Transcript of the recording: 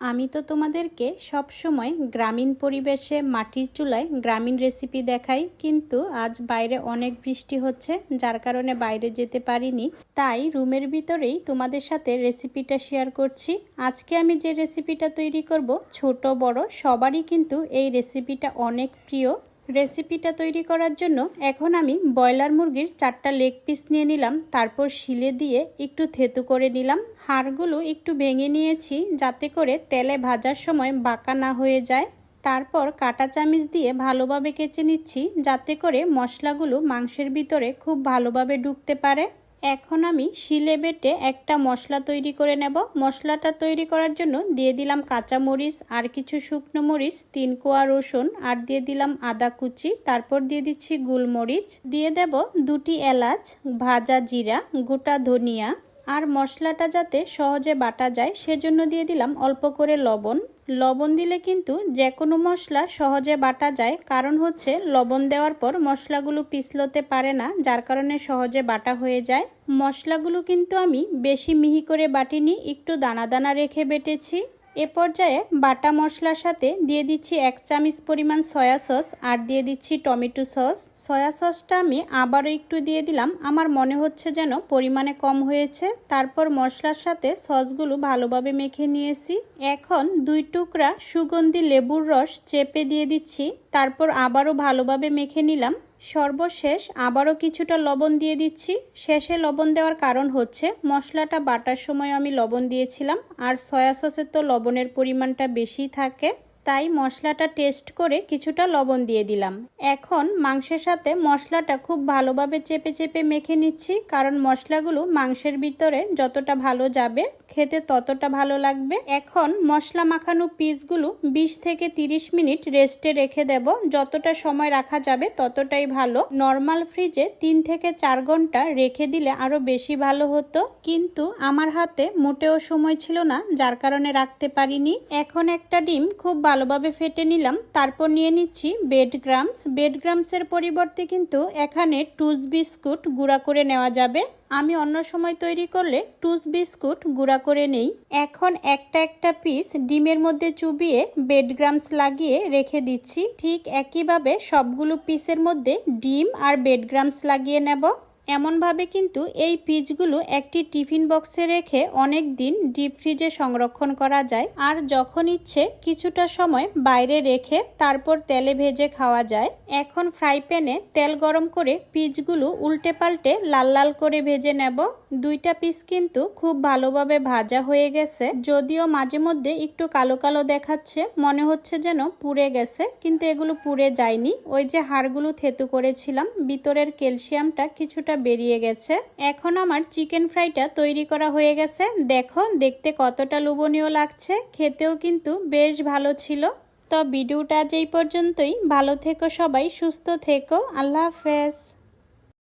আমি তো তোমাদেরকে সবসময় গ্রামীণ পরিবেশে মাটির চুলায় গ্রামীণ রেসিপি দেখাই, কিন্তু আজ বাইরে অনেক বৃষ্টি হচ্ছে, যার কারণে বাইরে যেতে পারিনি। তাই রুমের ভিতরেই তোমাদের সাথে রেসিপিটা শেয়ার করছি। আজকে আমি যে রেসিপিটা তৈরি করব, ছোট বড়, সবারই কিন্তু এই রেসিপিটা অনেক প্রিয়। রেসিপিটা তৈরি করার জন্য এখন আমি ব্রয়লার মুরগির চারটা লেগ পিস নিয়ে নিলাম, তারপর শিলে দিয়ে একটু থেতু করে নিলাম। হাড়গুলো একটু ভেঙে নিয়েছি যাতে করে তেলে ভাজার সময় বাঁকা না হয়ে যায়। তারপর কাটা চামিচ দিয়ে ভালোভাবে কেচে নিচ্ছি যাতে করে মশলাগুলো মাংসের ভিতরে খুব ভালোভাবে ঢুকতে পারে। এখন আমি শিলে বেটে একটা মশলা তৈরি করে নেব। মশলাটা তৈরি করার জন্য দিয়ে দিলাম কাঁচা মরিচ আর কিছু শুকনো মরিচ, তিন কোয়া রসুন আর দিয়ে দিলাম আদা কুচি। তারপর দিয়ে দিচ্ছি গুলমরিচ। দিয়ে দেব দুটি এলাচ, ভাজা জিরা, গোটা ধনিয়া। আর মশলাটা যাতে সহজে বাটা যায়, সেজন্য দিয়ে দিলাম অল্প করে লবণ। লবণ দিলে কিন্তু যে কোনো মশলা সহজে বাটা যায়, কারণ হচ্ছে লবণ দেওয়ার পর মশলাগুলো পিছলতে পারে না, যার কারণে সহজে বাটা হয়ে যায়। মশলাগুলো কিন্তু আমি বেশি মিহি করে বাটিনি, একটু দানা দানা রেখে বেটেছি। এ পর্যায়ে বাটা মশলার সাথে দিয়ে দিচ্ছি এক চামচ পরিমাণ সয়া সস আর দিয়ে দিচ্ছি টমেটো সস। সয়া সসটা আমি আবারও একটু দিয়ে দিলাম। আমার মনে হচ্ছে যেন পরিমাণে কম হয়েছে। তারপর মশলার সাথে সসগুলো ভালোভাবে মেখে নিয়েছি। এখন দুই টুকরা সুগন্ধি লেবুর রস চেপে দিয়ে দিচ্ছি। তারপর আবারও ভালোভাবে মেখে নিলাম। সর্বশেষ আবারও কিছুটা লবণ দিয়ে দিচ্ছি। শেষে লবণ দেওয়ার কারণ হচ্ছে, মশলাটা বাটার সময় আমি লবণ দিয়েছিলাম, আর সয়া সসের তো লবণের পরিমাণটা বেশি থাকে। তাই মশলাটা টেস্ট করে কিছুটা লবণ দিয়ে দিলাম। এখন মাংসের সাথে মশলাটা খুব ভালোভাবে চেপে চেপে মেখে নিচ্ছি, কারণ মশলাগুলো মাংসের ভিতরে যতটা ভালো যাবে, খেতে ততটা ভালো লাগবে। এখন মশলা মাখানো পিসগুলো 20 থেকে 30 মিনিট রেস্টে রেখে দেব। যতটা সময় রাখা যাবে, ততটাই ভালো। নর্মাল ফ্রিজে তিন থেকে চার ঘণ্টা রেখে দিলে আরও বেশি ভালো হতো। কিন্তু আমার হাতে মোটেও সময় ছিল না, যার কারণে রাখতে পারিনি। এখন একটা ডিম খুব ভালোভাবে ফেটে নিলাম। তারপর নিয়ে নিচ্ছি বেড গ্রামস বেড গ্রামসের পরিবর্তে কিন্তু এখানে টুস বিস্কুট গুঁড়া করে নেওয়া যাবে। আমি অন্য সময় তৈরি করলে টুস বিস্কুট গুঁড়া করে নেই। এখন একটা একটা পিস ডিমের মধ্যে চুবিয়ে বেড গ্রামস লাগিয়ে রেখে দিচ্ছি। ঠিক একইভাবে সবগুলো পিসের মধ্যে ডিম আর বেড গ্রামস লাগিয়ে নেব। এমনভাবে কিন্তু এই পিচগুলো একটি টিফিন বক্সে রেখে অনেক দিন ডিপ ফ্রিজে সংরক্ষণ করা যায়। আর যখন ইচ্ছে কিছুটা সময় বাইরে রেখে তারপর তেলে ভেজে খাওয়া যায়, এখন ফ্রাই প্যানে তেল গরম করে পিচগুলো উল্টে পাল্টে লাল লাল করে ভেজে নেব। দুইটা পিস কিন্তু খুব ভালোভাবে ভাজা হয়ে গেছে, যদিও মাঝে মধ্যে একটু কালো কালো দেখাচ্ছে, মনে হচ্ছে যেন পুড়ে গেছে, কিন্তু এগুলো পুড়ে যায়নি। ওই যে হাড়গুলো থেতু করেছিলাম, ভিতরের ক্যালসিয়ামটা কিছুটা বেরিয়ে গেছে। এখন আমার চিকেন ফ্রাইটা তৈরি করা হয়ে গেছে। দেখো, দেখতে কতটা লোভনীয় লাগছে। খেতেও কিন্তু বেশ ভালো ছিল। তো ভিডিওটা যেই পর্যন্তই। ভালো থেকো সবাই, সুস্থ থেকো। আল্লাহ হাফেজ।